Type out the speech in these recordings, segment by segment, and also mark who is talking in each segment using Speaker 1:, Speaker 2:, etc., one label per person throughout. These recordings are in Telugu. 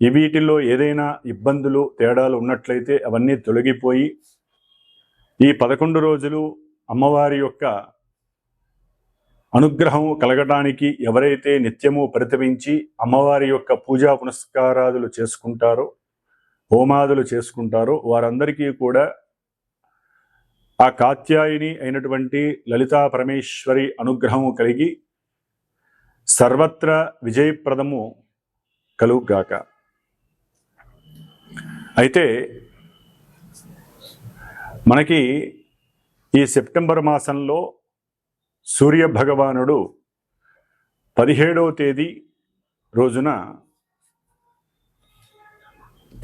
Speaker 1: వీటిల్లో ఏదైనా ఇబ్బందులు తేడాలు ఉన్నట్లయితే అవన్నీ తొలగిపోయి ఈ పదకొండు రోజులు అమ్మవారి యొక్క అనుగ్రహం కలగడానికి ఎవరైతే నిత్యము పరితవించి అమ్మవారి యొక్క పూజా పునస్కారాదులు చేసుకుంటారో హోమాదులు చేసుకుంటారో వారందరికీ కూడా ఆ కాత్యాయిని అయినటువంటి లలితా పరమేశ్వరి అనుగ్రహము కలిగి సర్వత్ర విజయప్రదము కలుగుగాక. అయితే మనకి ఈ సెప్టెంబర్ మాసంలో సూర్య భగవానుడు పదిహేడవ తేదీ రోజున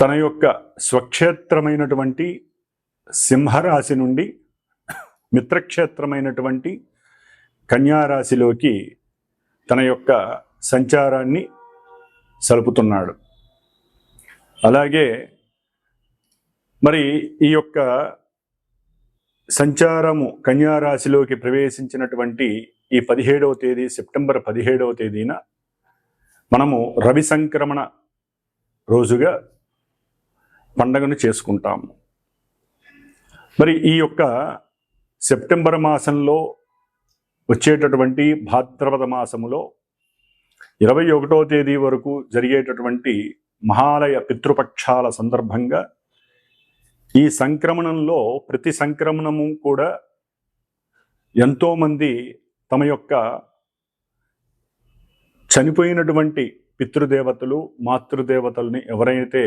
Speaker 1: తన యొక్క స్వక్షేత్రమైనటువంటి సింహరాశి నుండి మిత్రక్షేత్రమైనటువంటి కన్యారాశిలోకి తన యొక్క సంచారాన్ని సలుపుతున్నాడు. అలాగే మరి ఈ యొక్క సంచారము కన్యారాశిలోకి ప్రవేశించినటువంటి ఈ పదిహేడవ తేదీ సెప్టెంబర్ పదిహేడవ తేదీన మనము రవి సంక్రమణ రోజుగా పండగను చేసుకుంటాము. మరి ఈ యొక్క సెప్టెంబర్ మాసంలో వచ్చేటటువంటి భాద్రపద మాసములో ఇరవై ఒకటో తేదీ వరకు జరిగేటటువంటి మహాలయ పితృపక్షాల సందర్భంగా ఈ సంక్రమణంలో ప్రతి సంక్రమణము కూడా ఎంతోమంది తమ యొక్క చనిపోయినటువంటి పితృదేవతలు మాతృదేవతల్ని ఎవరైతే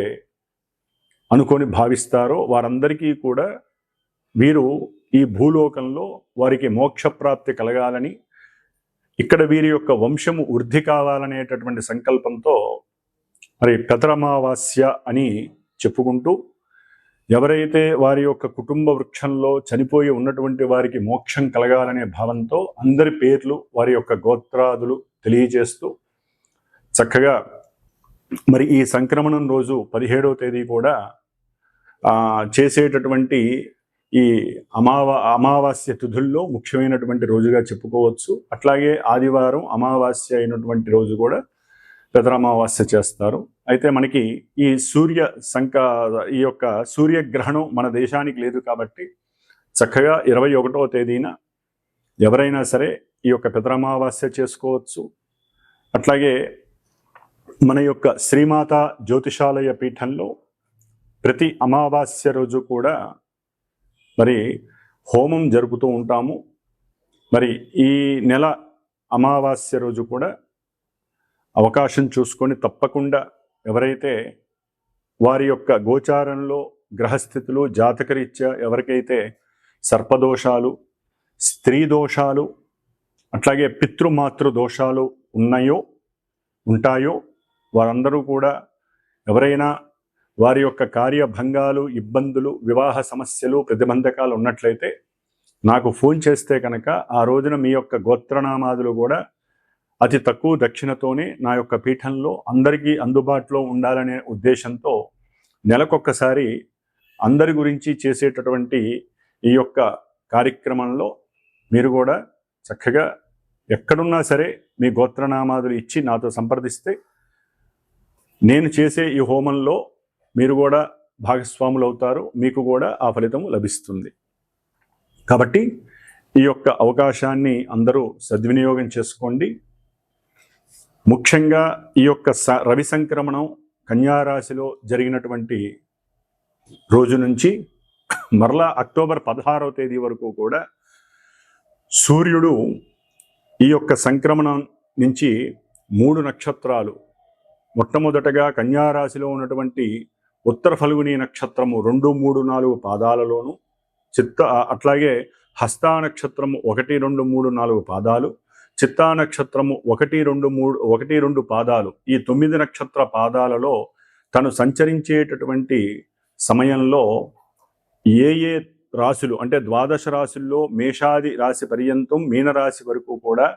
Speaker 1: అనుకొని భావిస్తారో వారందరికీ కూడా వీరు ఈ భూలోకంలో వారికి మోక్షప్రాప్తి కలగాలని ఇక్కడ వీరి యొక్క వంశము వృద్ధి కావాలనేటటువంటి సంకల్పంతో మరి కతరమావాస్య అని చెప్పుకుంటూ ఎవరైతే వారి యొక్క కుటుంబ వృక్షంలో చనిపోయి ఉన్నటువంటి వారికి మోక్షం కలగాలనే భావంతో అందరి పేర్లు వారి యొక్క గోత్రాదులు తెలియజేస్తూ చక్కగా మరి ఈ సంక్రమణం రోజు పదిహేడవ తేదీ కూడా చేసేటటువంటి ఈ అమావా అమావాస్య తిథుల్లో ముఖ్యమైనటువంటి రోజుగా చెప్పుకోవచ్చు. అట్లాగే ఆదివారం అమావాస్య అయినటువంటి రోజు కూడా పెదరామావాస్య చేస్తారు. అయితే మనకి ఈ సూర్య సంక ఈ యొక్క సూర్యగ్రహణం మన దేశానికి లేదు కాబట్టి చక్కగా ఇరవై ఒకటవ తేదీన ఎవరైనా సరే ఈ యొక్క పెదరామావాస్య చేసుకోవచ్చు. అట్లాగే మన యొక్క శ్రీమాత జ్యోతిషాలయ పీఠంలో ప్రతి అమావాస్య రోజు కూడా మరి హోమం జరుపుతూ ఉంటాము. మరి ఈ నెల అమావాస్య రోజు కూడా అవకాశం చూసుకొని తప్పకుండా ఎవరైతే వారి యొక్క గోచారంలో గ్రహస్థితులు జాతకరీత్యా ఎవరికైతే సర్పదోషాలు స్త్రీ దోషాలు అట్లాగే పితృమాతృ దోషాలు ఉన్నాయో ఉంటాయో వారందరూ కూడా ఎవరైనా వారి యొక్క కార్యభంగాలు ఇబ్బందులు వివాహ సమస్యలు ప్రతిబంధకాలు ఉన్నట్లయితే నాకు ఫోన్ చేస్తే కనుక ఆ రోజున మీ యొక్క గోత్రనామాదులు కూడా అతి తక్కువ దక్షిణతోనే నా యొక్క పీఠంలో అందరికీ అందుబాటులో ఉండాలనే ఉద్దేశంతో నెలకొక్కసారి అందరి గురించి చేసేటటువంటి ఈ యొక్క కార్యక్రమంలో మీరు కూడా చక్కగా ఎక్కడున్నా సరే మీ గోత్రనామాదులు ఇచ్చి నాతో సంప్రదిస్తే నేను చేసే ఈ హోమంలో మీరు కూడా భాగస్వాములు అవుతారు మీకు కూడా ఆ ఫలితం లభిస్తుంది. కాబట్టి ఈ యొక్క అవకాశాన్ని అందరూ సద్వినియోగం చేసుకోండి. ముఖ్యంగా ఈ యొక్క స రవి సంక్రమణం కన్యారాశిలో జరిగినటువంటి రోజు నుంచి మరలా అక్టోబర్ పదహారవ తేదీ వరకు కూడా సూర్యుడు ఈ యొక్క సంక్రమణం నుంచి మూడు నక్షత్రాలు మొట్టమొదటగా కన్యారాశిలో ఉన్నటువంటి ఉత్తర ఫల్గుని నక్షత్రము రెండు మూడు నాలుగు పాదాలలోను చిత్త అట్లాగే హస్తా నక్షత్రము ఒకటి రెండు మూడు నాలుగు పాదాలు చిత్తా నక్షత్రము ఒకటి రెండు మూడు ఒకటి రెండు పాదాలు. ఈ తొమ్మిది నక్షత్ర పాదాలలో తను సంచరించేటటువంటి సమయంలో ఏ ఏ రాశులు అంటే ద్వాదశ రాశుల్లో మేషాది రాశి పర్యంతం మీనరాశి వరకు కూడా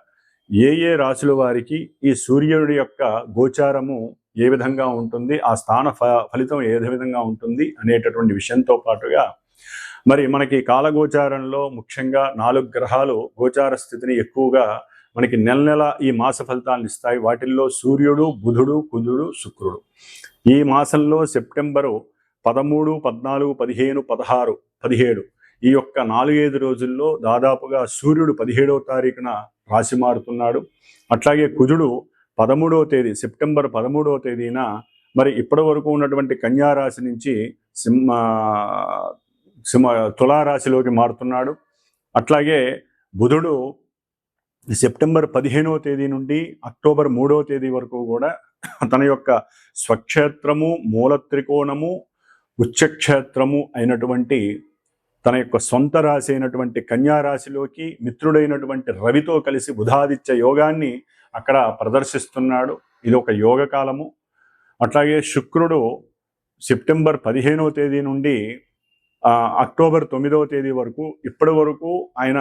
Speaker 1: ఏ ఏ రాశుల వారికి ఈ సూర్యుడి యొక్క గోచారము ఏ విధంగా ఉంటుంది ఆ స్థాన ఫ ఫలితం ఏ విధంగా ఉంటుంది అనేటటువంటి విషయంతో పాటుగా మరి మనకి కాలగోచారంలో ముఖ్యంగా నాలుగు గ్రహాలు గోచార స్థితిని ఎక్కువగా మనకి నెల నెల ఈ మాస ఫలితాలను ఇస్తాయి. వాటిల్లో సూర్యుడు బుధుడు కుజుడు శుక్రుడు. ఈ మాసంలో సెప్టెంబరు పదమూడు పద్నాలుగు పదిహేను పదహారు పదిహేడు ఈ యొక్క నాలుగైదు రోజుల్లో దాదాపుగా సూర్యుడు పదిహేడవ తారీఖున రాశి మారుతున్నాడు. అట్లాగే కుజుడు పదమూడవ తేదీ సెప్టెంబర్ పదమూడవ తేదీన మరి ఇప్పటి వరకు ఉన్నటువంటి కన్యారాశి నుంచి సింహ సింహ తులారాశిలోకి మారుతున్నాడు. అట్లాగే బుధుడు సెప్టెంబర్ పదిహేనవ తేదీ నుండి అక్టోబర్ మూడవ తేదీ వరకు కూడా తన యొక్క స్వక్షేత్రము మూల త్రికోణము ఉచ్చక్షేత్రము అయినటువంటి తన యొక్క సొంత రాశి అయినటువంటి కన్యా రాశిలోకి మిత్రుడైనటువంటి రవితో కలిసి బుధాదిత్య యోగాన్ని అక్కడ ప్రదర్శిస్తున్నాడు. ఇది ఒక యోగ కాలము. అట్లాగే శుక్రుడు సెప్టెంబర్ పదిహేనవ తేదీ నుండి అక్టోబర్ తొమ్మిదవ తేదీ వరకు ఇప్పటి వరకు ఆయన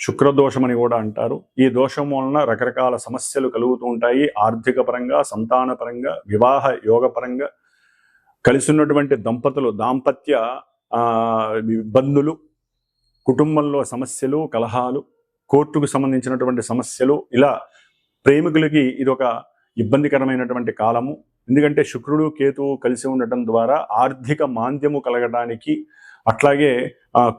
Speaker 1: శుక్రదోషం అని కూడా అంటారు. ఈ దోషం వలన రకరకాల సమస్యలు కలుగుతూ ఉంటాయి. ఆర్థిక పరంగా సంతాన పరంగా వివాహ యోగ పరంగా కలిసి ఉన్నటువంటి దంపతులు దాంపత్య ఇబ్బందులు కుటుంబంలో సమస్యలు కలహాలు కోర్టుకు సంబంధించినటువంటి సమస్యలు ఇలా ప్రేమికులకి ఇది ఒక ఇబ్బందికరమైనటువంటి కాలము. ఎందుకంటే శుక్రుడు కేతువు కలిసి ఉండటం ద్వారా ఆర్థిక మాంద్యము కలగటానికి అట్లాగే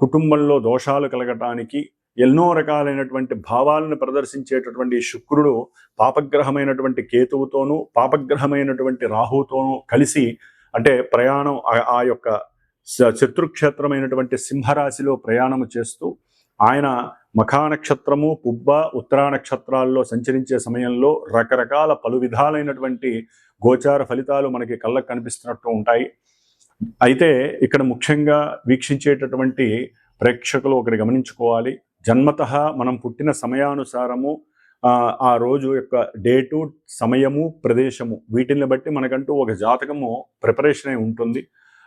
Speaker 1: కుటుంబంలో దోషాలు కలగటానికి ఎన్నో రకాలైనటువంటి భావాలను ప్రదర్శించేటటువంటి శుక్రుడు పాపగ్రహమైనటువంటి కేతువుతోనూ పాపగ్రహమైనటువంటి రాహుతోనూ కలిసి అంటే ప్రయాణం ఆ- యొక్క శత్రుక్షేత్రమైనటువంటి సింహరాశిలో ప్రయాణము చేస్తూ ఆయన మఖా నక్షత్రము పుబ్బ ఉత్తరా నక్షత్రాల్లో సంచరించే సమయంలో రకరకాల పలు విధాలైనటువంటి గోచార ఫలితాలు మనకి కళ్ళకు కనిపిస్తున్నట్టు ఉంటాయి. అయితే ఇక్కడ ముఖ్యంగా వీక్షించేటటువంటి ప్రేక్షకులు ఒకటి గమనించుకోవాలి. జన్మత మనం పుట్టిన సమయానుసారము ఆ, రోజు యొక్క డేటు సమయము ప్రదేశము వీటిని బట్టి మనకంటూ ఒక జాతకము ప్రిపరేషన్ అయి ఉంటుంది.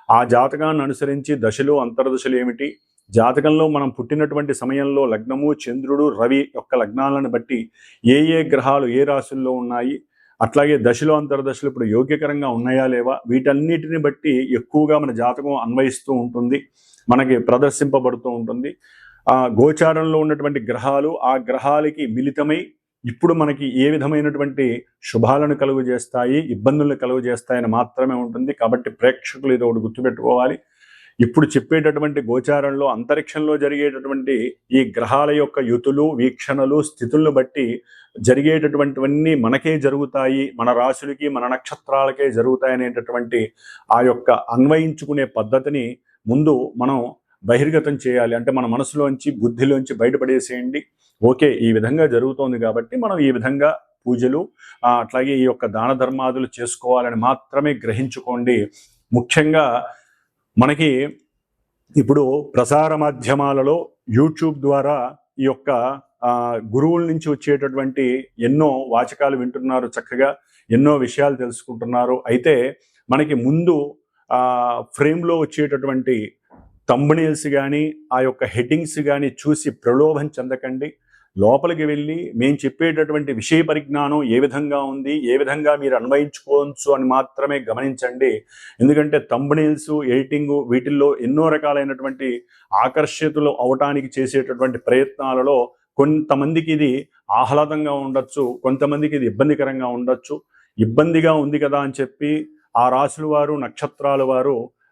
Speaker 1: ఆ జాతకాన్ని అనుసరించి దశలు అంతర్దశలు ఏమిటి? జాతకంలో మనం పుట్టినటువంటి సమయంలో లగ్నము చంద్రుడు రవి యొక్క లగ్నాలను బట్టి ఏ ఏ గ్రహాలు ఏ రాశుల్లో ఉన్నాయి? అట్లాగే దశలు అంతర్దశలు ఇప్పుడు యోగ్యకరంగా ఉన్నాయా లేవా? వీటన్నిటిని బట్టి ఎక్కువగా మన జాతకం అన్వయిస్తూ ఉంటుంది. మనకి ప్రదర్శింపబడుతూ ఉంటుంది. ఆ గోచారంలో ఉన్నటువంటి గ్రహాలు ఆ గ్రహాలకి మిళితమై ఇప్పుడు మనకి ఏ విధమైనటువంటి శుభాలను కలుగు చేస్తాయి ఇబ్బందులను కలుగు చేస్తాయని మాత్రమే ఉంటుంది. కాబట్టి ప్రేక్షకులు ఇది ఒకటి గుర్తుపెట్టుకోవాలి. ఇప్పుడు చెప్పేటటువంటి గోచారంలో అంతరిక్షంలో జరిగేటటువంటి ఈ గ్రహాల యొక్క యుతులు వీక్షణలు స్థితులను బట్టి జరిగేటటువంటివన్నీ మనకే జరుగుతాయి. మన రాశులకి మన నక్షత్రాలకే జరుగుతాయి అనేటటువంటి ఆ యొక్క అన్వయించుకునే పద్ధతిని ముందు మనం బహిర్గతం చేయాలి. అంటే మన మనసులోంచి బుద్ధిలోంచి బయటపడేసేయండి. ఓకే ఈ విధంగా జరుగుతోంది కాబట్టి మనం ఈ విధంగా పూజలు అట్లాగే ఈ యొక్క దాన ధర్మాదులు చేసుకోవాలని మాత్రమే గ్రహించుకోండి. ముఖ్యంగా మనకి ఇప్పుడు ప్రసార మాధ్యమాలలో యూట్యూబ్ ద్వారా ఈ యొక్క గురువుల నుంచి వచ్చేటటువంటి ఎన్నో వాచకాలు వింటున్నారు చక్కగా ఎన్నో విషయాలు తెలుసుకుంటున్నారు. అయితే మనకి ముందు ఫ్రేమ్లో వచ్చేటటువంటి తంబనీల్స్ కానీ ఆ యొక్క హెడ్డింగ్స్ కానీ చూసి ప్రలోభం చెందకండి. లోపలికి వెళ్ళి మేము చెప్పేటటువంటి విషయ పరిజ్ఞానం ఏ విధంగా ఉంది ఏ విధంగా మీరు అన్వయించుకోవచ్చు అని మాత్రమే గమనించండి. ఎందుకంటే తంబనీల్స్ ఎడిటింగ్ వీటిల్లో ఎన్నో రకాలైనటువంటి ఆకర్షితులు అవటానికి చేసేటటువంటి ప్రయత్నాలలో కొంతమందికి ఇది ఆహ్లాదంగా ఉండొచ్చు కొంతమందికి ఇది ఇబ్బందికరంగా ఉండొచ్చు. ఇబ్బందిగా ఉంది కదా అని చెప్పి ఆ రాశుల వారు నక్షత్రాల వారు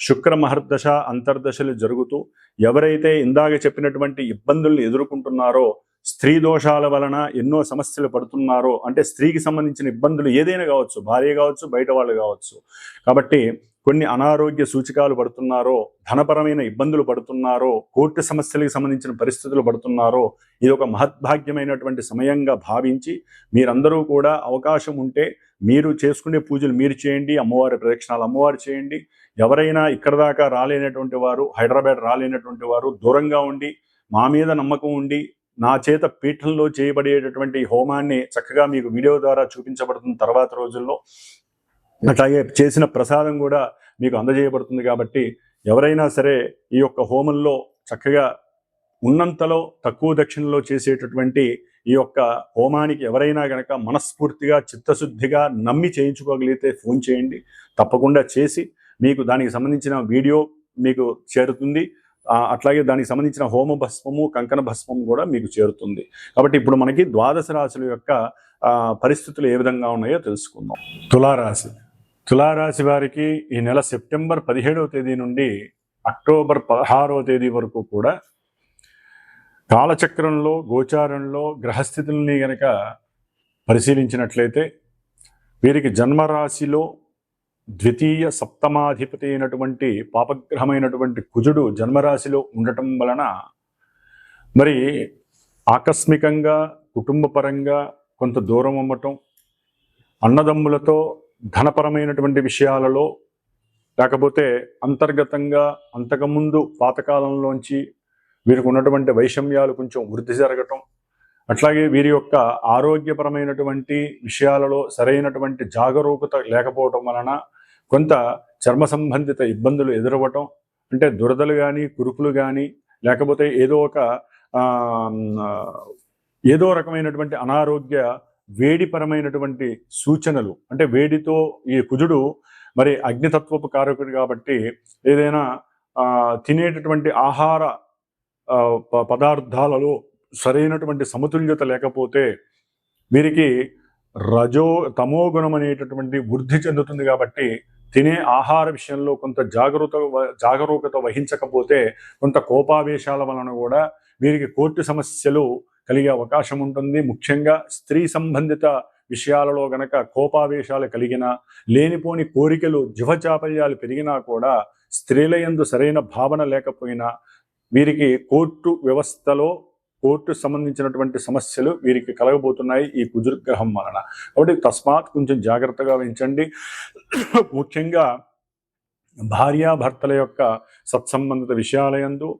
Speaker 1: శుక్ర మహర్దశ అంతర్దశలు జరుగుతూ ఎవరైతే ఇందాక చెప్పినటువంటి ఇబ్బందుల్ని ఎదుర్కొంటున్నారో స్త్రీ దోషాల వలన ఎన్నో సమస్యలు పడుతున్నారో అంటే స్త్రీకి సంబంధించిన ఇబ్బందులు ఏదైనా కావచ్చు భార్య కావచ్చు బయట వాళ్ళు కావచ్చు కాబట్టి కొన్ని అనారోగ్య సూచికాలు పడుతున్నారో ధనపరమైన ఇబ్బందులు పడుతున్నారో కోర్టు సమస్యలకు సంబంధించిన పరిస్థితులు పడుతున్నారో ఇది ఒక మహద్భాగ్యమైనటువంటి సమయంగా భావించి మీరందరూ కూడా అవకాశం ఉంటే మీరు చేసుకునే పూజలు మీరు చేయండి అమ్మవారి ప్రదక్షిణాలు అమ్మవారు చేయండి ఎవరైనా ఇక్కడ దాకా రాలేనటువంటి వారు హైదరాబాద్ రాలేనటువంటి వారు దూరంగా ఉండి మా మీద నమ్మకం ఉండి నా చేత పీఠంలో చేయబడేటటువంటి హోమాన్ని చక్కగా మీకు వీడియో ద్వారా చూపించబడుతున్న తర్వాత రోజుల్లో అట్లాగే చేసిన ప్రసాదం కూడా మీకు అందజేయబడుతుంది కాబట్టి ఎవరైనా సరే ఈ యొక్క హోమంలో చక్కగా ఉన్నంతలో తక్కువ దక్షిణలో చేసేటటువంటి ఈ యొక్క హోమానికి ఎవరైనా గనక మనస్ఫూర్తిగా చిత్తశుద్ధిగా నమ్మి చేయించుకోగలిగితే ఫోన్ చేయండి. తప్పకుండా చేసి మీకు దానికి సంబంధించిన వీడియో మీకు చేరుతుంది. అట్లాగే దానికి సంబంధించిన హోమ భస్మము కంకణ భస్మము కూడా మీకు చేరుతుంది. కాబట్టి ఇప్పుడు మనకి ద్వాదశ రాశుల యొక్క పరిస్థితులు ఏ విధంగా ఉన్నాయో తెలుసుకుందాం. తులారాశి. తులారాశి వారికి ఈ నెల సెప్టెంబర్ పదిహేడవ తేదీ నుండి అక్టోబర్ పదహారవ తేదీ వరకు కూడా కాలచక్రంలో గోచారంలో గ్రహస్థితుల్ని గనక పరిశీలించినట్లయితే వీరికి జన్మరాశిలో ద్వితీయ సప్తమాధిపతి అయినటువంటి పాపగ్రహమైనటువంటి కుజుడు జన్మరాశిలో ఉండటం వలన మరి ఆకస్మికంగా కుటుంబపరంగా కొంత దూరం అమ్మటం అన్నదమ్ములతో ధనపరమైనటువంటి విషయాలలో లేకపోతే అంతర్గతంగా అంతకుముందు పాతకాలంలోంచి వీరికి ఉన్నటువంటి వైషమ్యాలు కొంచెం వృద్ధి జరగటం అట్లాగే వీరి యొక్క ఆరోగ్యపరమైనటువంటి విషయాలలో సరైనటువంటి జాగరూకత లేకపోవటం వలన కొంత చర్మ సంబంధిత ఇబ్బందులు ఎదురవ్వటం అంటే దురదలు కానీ కురుపులు కానీ లేకపోతే ఏదో ఒక ఏదో రకమైనటువంటి అనారోగ్య వేడిపరమైనటువంటి సూచనలు అంటే వేడితో ఈ కుజుడు మరి అగ్నితత్వపు కారకుడు కాబట్టి ఏదైనా తినేటటువంటి ఆహార ప- పదార్థాలలో సరైనటువంటి సమతుల్యత లేకపోతే వీరికి రజో తమో గుణం అనేటటువంటి వృద్ధి చెందుతుంది కాబట్టి తినే ఆహార విషయంలో కొంత జాగరూకత జాగరూకత వహించకపోతే కొంత కోపావేశాల వలన కూడా వీరికి కోర్టు సమస్యలు కలిగే అవకాశం ఉంటుంది. ముఖ్యంగా స్త్రీ సంబంధిత విషయాలలో గనక కోపావేశాలు కలిగిన లేనిపోని కోరికలు జీవచాపల్యాలు పెరిగినా కూడా స్త్రీల యందు సరైన భావన లేకపోయినా వీరికి కోర్టు వ్యవస్థలో కోర్టు సంబంధించినటువంటి సమస్యలు వీరికి కలగబోతున్నాయి ఈ కుజుర్గ్రహం వలన. కాబట్టి తస్మాత్ కొంచెం జాగ్రత్తగా వహించండి. ముఖ్యంగా భార్యాభర్తల యొక్క సత్సంబంధిత విషయాలయందు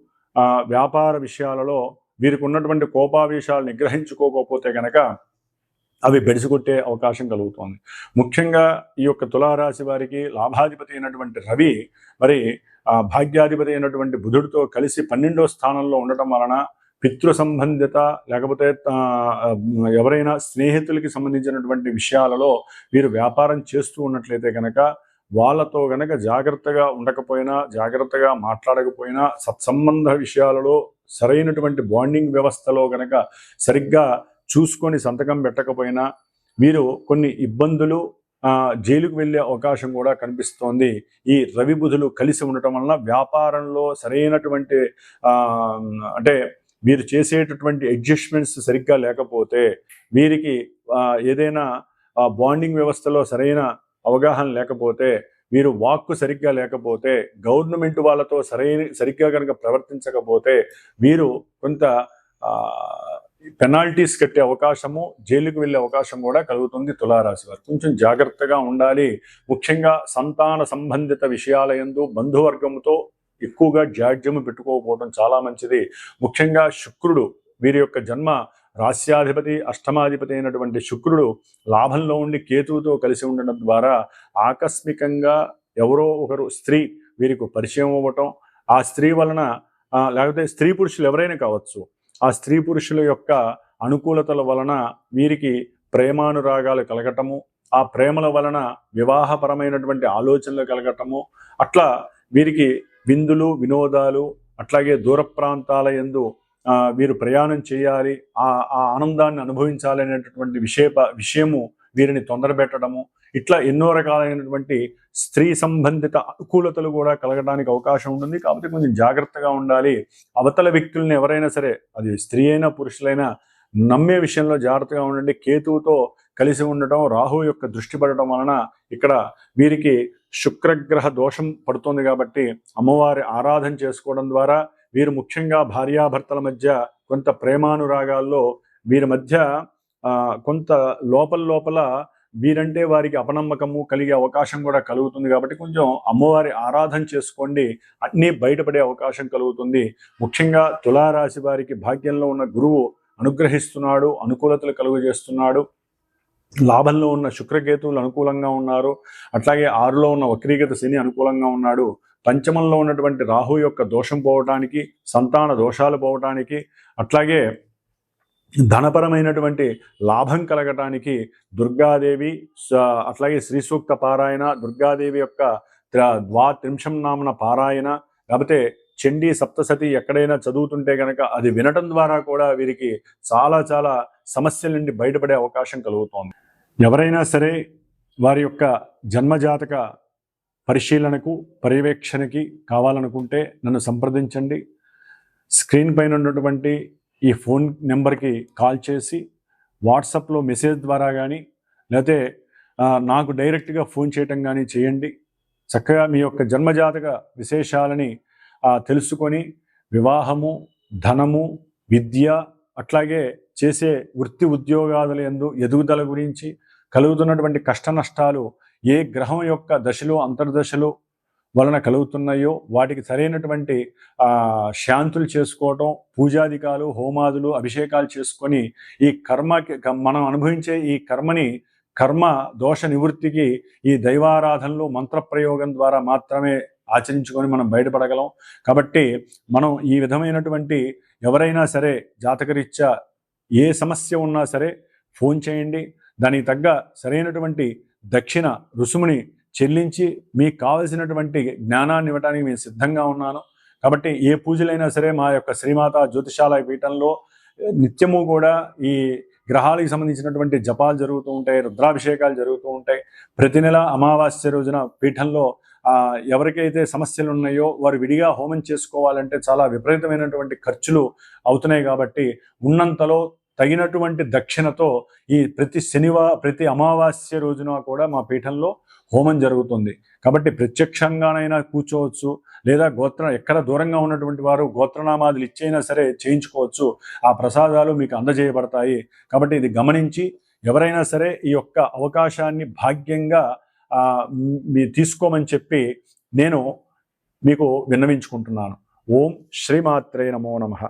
Speaker 1: వ్యాపార విషయాలలో వీరికి ఉన్నటువంటి కోపావేశాలు నిగ్రహించుకోకపోతే గనక అవి బెడిసికొట్టే అవకాశం కలుగుతోంది. ముఖ్యంగా ఈ యొక్క తులారాశి వారికి లాభాధిపతి అయినటువంటి రవి మరి ఆ భాగ్యాధిపతి అయినటువంటి బుధుడితో కలిసి పన్నెండో స్థానంలో ఉండటం వలన పితృ సంబంధిత లేకపోతే ఎవరైనా స్నేహితులకి సంబంధించినటువంటి విషయాలలో వీరు వ్యాపారం చేస్తూ ఉన్నట్లయితే కనుక వాళ్ళతో గనక జాగ్రత్తగా ఉండకపోయినా జాగ్రత్తగా మాట్లాడకపోయినా సత్సంబంధ విషయాలలో సరైనటువంటి బాండింగ్ వ్యవస్థలో గనక సరిగ్గా చూసుకొని సంతకం పెట్టకపోయినా వీరు కొన్ని ఇబ్బందులు జైలుకు వెళ్ళే అవకాశం కూడా కనిపిస్తోంది. ఈ రవి బుధులు కలిసి ఉండటం వలన వ్యాపారంలో సరైనటువంటి అంటే మీరు చేసేటటువంటి అడ్జస్ట్మెంట్స్ సరిగ్గా లేకపోతే వీరికి ఏదైనా బాండింగ్ వ్యవస్థలో సరైన అవగాహన లేకపోతే మీరు వాక్కు సరిగ్గా లేకపోతే గవర్నమెంట్ వాళ్ళతో సరైన సరిగ్గా కనుక ప్రవర్తించకపోతే వీరు కొంత పెనాల్టీస్ కట్టే అవకాశము జైలుకు వెళ్ళే అవకాశం కూడా కలుగుతుంది తులారాశి వారు. కొంచెం జాగ్రత్తగా ఉండాలి. ముఖ్యంగా సంతాన సంబంధిత విషయాల యందు బంధువర్గంతో ఎక్కువగా జాడ్యము పెట్టుకోకపోవడం చాలా మంచిది. ముఖ్యంగా శుక్రుడు వీరి యొక్క జన్మ రాస్యాధిపతి అష్టమాధిపతి అయినటువంటి శుక్రుడు లాభంలో ఉండి కేతువుతో కలిసి ఉండడం ద్వారా ఆకస్మికంగా ఎవరో ఒకరు స్త్రీ వీరికి పరిచయం అవ్వటం ఆ స్త్రీ వలన లేకపోతే స్త్రీ పురుషులు ఎవరైనా కావచ్చు ఆ స్త్రీ పురుషుల యొక్క అనుకూలతల వలన వీరికి ప్రేమానురాగాలు కలగటము ఆ ప్రేమల వలన వివాహపరమైనటువంటి ఆలోచనలు కలగటము అట్లా వీరికి విందులు వినోదాలు అట్లాగే దూర ప్రాంతాల యందు వీరు ప్రయాణం చేయాలి ఆ ఆ ఆనందాన్ని అనుభవించాలి అనేటటువంటి విషయ విషయము వీరిని తొందరపెట్టడము ఇట్లా ఎన్నో రకాలైనటువంటి స్త్రీ సంబంధిత అనుకూలతలు కూడా కలగడానికి అవకాశం ఉంటుంది. కాబట్టి కొంచెం జాగ్రత్తగా ఉండాలి. అవతల వ్యక్తులను ఎవరైనా సరే అది స్త్రీ అయినా పురుషులైనా నమ్మే విషయంలో జాగ్రత్తగా ఉండండి. కేతువుతో కలిసి ఉండటం రాహు యొక్క దృష్టి పడటం వలన ఇక్కడ వీరికి శుక్రగ్రహ దోషం పడుతుంది కాబట్టి అమ్మవారి ఆరాధన చేసుకోవడం ద్వారా వీరు ముఖ్యంగా భార్యాభర్తల మధ్య కొంత ప్రేమానురాగాల్లో వీరి మధ్య కొంత లోపల లోపల వీరంటే వారికి అపనమ్మకము కలిగే అవకాశం కూడా కలుగుతుంది కాబట్టి కొంచెం అమ్మవారి ఆరాధన చేసుకోండి. అన్నీ బయటపడే అవకాశం కలుగుతుంది. ముఖ్యంగా తులారాశి వారికి భాగ్యంలో ఉన్న గురువు అనుగ్రహిస్తున్నాడు అనుకూలతలు కలుగజేస్తున్నాడు. లాభంలో ఉన్న శుక్రకేతువులు అనుకూలంగా ఉన్నారు. అట్లాగే ఆరులో ఉన్న వక్రీగత శని అనుకూలంగా ఉన్నాడు. పంచమంలో ఉన్నటువంటి రాహు యొక్క దోషం పోవటానికి సంతాన దోషాలు పోవటానికి అట్లాగే ధనపరమైనటువంటి లాభం కలగటానికి దుర్గాదేవి అట్లాగే శ్రీ సూక్త పారాయణ దుర్గాదేవి యొక్క త్ర- ద్వాత్రింశం నామన పారాయణ లేకపోతే చండీ సప్తసతి ఎక్కడైనా చదువుతుంటే కనుక అది వినటం ద్వారా కూడా వీరికి చాలా చాలా సమస్యల నుండి బయటపడే అవకాశం కలుగుతోంది. ఎవరైనా సరే వారి యొక్క జన్మజాతక పరిశీలనకు పర్యవేక్షణకి కావాలనుకుంటే నన్ను సంప్రదించండి. స్క్రీన్ పైన ఉన్నటువంటి ఈ ఫోన్ నెంబర్కి కాల్ చేసి వాట్సాప్లో మెసేజ్ ద్వారా కానీ లేకపోతే నాకు డైరెక్ట్గా ఫోన్ చేయటం కానీ చేయండి. చక్కగా మీ యొక్క జన్మజాతక విశేషాలని తెలుసుకొని వివాహము ధనము విద్య అట్లాగే చేసే వృత్తి ఉద్యోగాదుల యందు ఎదుగుదల గురించి కలుగుతున్నటువంటి కష్ట నష్టాలు ఏ గ్రహం యొక్క దశలు అంతర్దశలు వలన కలుగుతున్నాయో వాటికి సరైనటువంటి శాంతులు చేసుకోవటం పూజాధికాలు హోమాదులు అభిషేకాలు చేసుకొని ఈ కర్మకి క- మనం అనుభవించే ఈ కర్మని కర్మ దోష నివృత్తికి ఈ దైవారాధనలు మంత్రప్రయోగం ద్వారా మాత్రమే ఆచరించుకొని మనం బయటపడగలం. కాబట్టి మనం ఈ విధమైనటువంటి ఎవరైనా సరే జాతకరీత్యా ఏ సమస్య ఉన్నా సరే ఫోన్ చేయండి. దానికి తగ్గ సరైనటువంటి దక్షిణ రుసుముని చెల్లించి మీకు కావలసినటువంటి జ్ఞానాన్ని ఇవ్వడానికి మేము సిద్ధంగా ఉన్నాను. కాబట్టి ఏ పూజలైనా సరే మా యొక్క శ్రీమాత జ్యోతిషాలయ పీఠంలో నిత్యము కూడా ఈ గ్రహాలకు సంబంధించినటువంటి జపాలు జరుగుతూ ఉంటాయి రుద్రాభిషేకాలు జరుగుతూ ఉంటాయి. ప్రతి నెల అమావాస్య రోజున పీఠంలో ఎవరికైతే సమస్యలు ఉన్నాయో వారు విడిగా హోమం చేసుకోవాలంటే చాలా విపరీతమైనటువంటి ఖర్చులు అవుతున్నాయి కాబట్టి ఉన్నంతలో తగినటువంటి దక్షిణతో ఈ ప్రతి శనివా ప్రతి అమావాస్య రోజున కూడా మా పీఠంలో హోమం జరుగుతుంది. కాబట్టి ప్రత్యక్షంగానైనా కూర్చోవచ్చు లేదా గోత్ర ఎక్కడ దూరంగా ఉన్నటువంటి వారు గోత్రనామాదులు ఇచ్చైనా సరే చేయించుకోవచ్చు. ఆ ప్రసాదాలు మీకు అందజేయబడతాయి. కాబట్టి ఇది గమనించి ఎవరైనా సరే ఈ యొక్క అవకాశాన్ని భాగ్యంగా మీరు తీసుకోమని చెప్పి నేను మీకు విన్నవించుకుంటున్నాను. ఓం శ్రీమాత్రే నమో నమః.